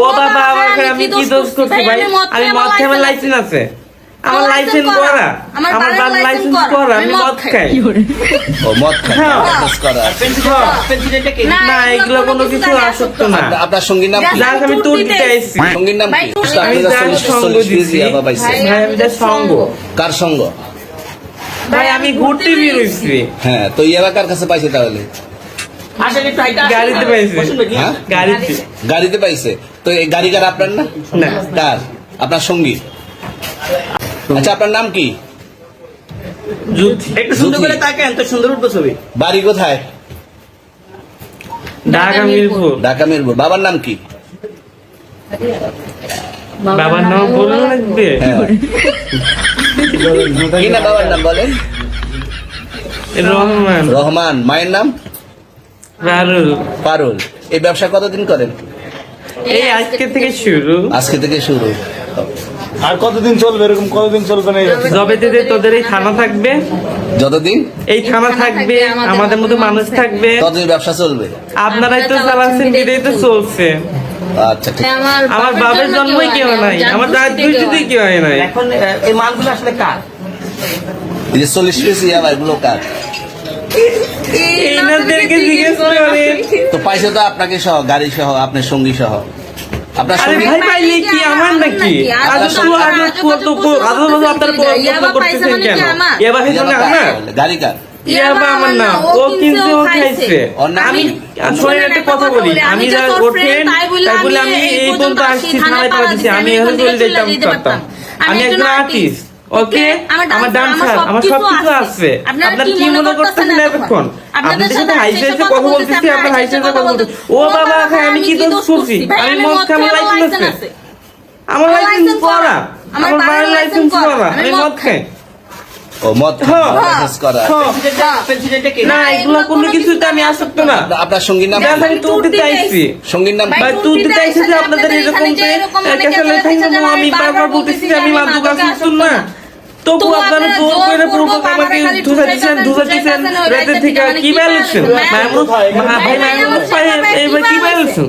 ও বাবা আমার আমি কি দোষ করছি ভাই? আমি মদ খাই আমার লাইসেন্স আছে। আমার লাইসেন্স করা। আমার বাবার লাইসেন্স করা। আমি মদ খাই। ও মদ খায় হ্যাঁ। লাইসেন্স করা। হ্যাঁ। না এগুলো কোনো কিছু আসক্ত না। আপনার- সঙ্গীর নাম কি? যাক আমি তোর দিতে আইছি সঙ্গীর নাম কি? আমি যা সঙ্গ দিছি আবার ভাই আমি যার সঙ্গ। কার সঙ্গ? ভাই আমি ঘুরতে বেরোইছি হ্যাঁ তো ইয়াবা কার কাছে পাইছে তাহলে? গাড়িতে পাইছি। হ্যাঁ? গাড়িতে। গাড়িতে পাইছে। তো এই গাড়ি কার আপনার না? না। কার? আপনার সঙ্গী। আচ্ছা আপনার নাম কি? একটু সুন্দর করে তাকান তো সুন্দর উঠবো ছবি। বাড়ি কোথায়? ঢাকা মিরপুর। ঢাকা মিরপুর। বাবার নাম কি? বাবার নাম লাগবে। হ্যাঁ। কি না বাবার নাম বলেন? রহমান। রহমান। মায়ের নাম? পারুল। এই ব্যবসা কতদিন করেন? এই আজকে থেকে শুরু। আজকে থেকে শুরু। আর কতদিন চলবে? এরকম কতদিন চলবে না যবে থেকে তোদের এই থানা থাকবে যতদিন? এই থানা থাকবে আমাদের মতো মানুষ থাকবে। ততদিন ব্যবসা চলবে? আপনারাই তো চালাচ্ছেন বিদেই তো চলছে। আচ্ছা ঠিক। আমার বাবার জন্মই কেউ নাই আমার দাদ দুইটিতেই কেউ হয় নাই। এখন এই মালগুলো আসলে কার? এই যে চল্লিশ পিস ইয়াবা এগুলো কার? করেন তো পাইছে তো আপনাকে সহ গাড়ি সহ আপনার সঙ্গী সহ। আপনার সঙ্গী ভাই পাইলে কি আমার নাকি? আজ তো আজ কত আজ বছর আপনারা প্রশ্ন করতেছেন কেন? এবার আমার? গাড়ি কার? ইয়াবা আমার না। ও খাইছে আমি শোনেন একটা কথা বলি। আমি যা ওর ফ্রেন্ড তাই বলে আমি এই পর্যন্ত আসছি থানায় আমি এখন চলে যেতাম পারতাম আমি একজন আর্টিস্ট ওকে আমার ডান্সার আমার সবকিছু আছে। আপনার কি মনে করতেছেন এতক্ষণ? আপনাদের সাথে হাইসে কথা বলতেছি আপনার হাইসে কথা বলতেছি। ও বাবা আমি কি দোষ করছি? আমি মদ আমার লাইসেন্স আছে। আমার লাইসেন্স করা। আমার বাবার লাইসেন্স করা। আমি মদ খাই। ও মদ। করা। প্রেসিডেন্টে কে না এগুলো কোনো কিছুতে আমি আসক্ত না। আপনার- সঙ্গীর নাম? তুলতে চাইছি সঙ্গীর নাম ভাই তুই তো চাইছিস আপনাদের এরকম আমি বারবার বলতেছি আমি মাদক আসুন না তবু আপনারা জোর করে আমাকে ধুসা দিচ্ছেন ধুসা দিচ্ছেন রাতের থেকে কি বেলেছেন? ভাই মায়ামুন ভাই মায়ামুন কি বেলেছেন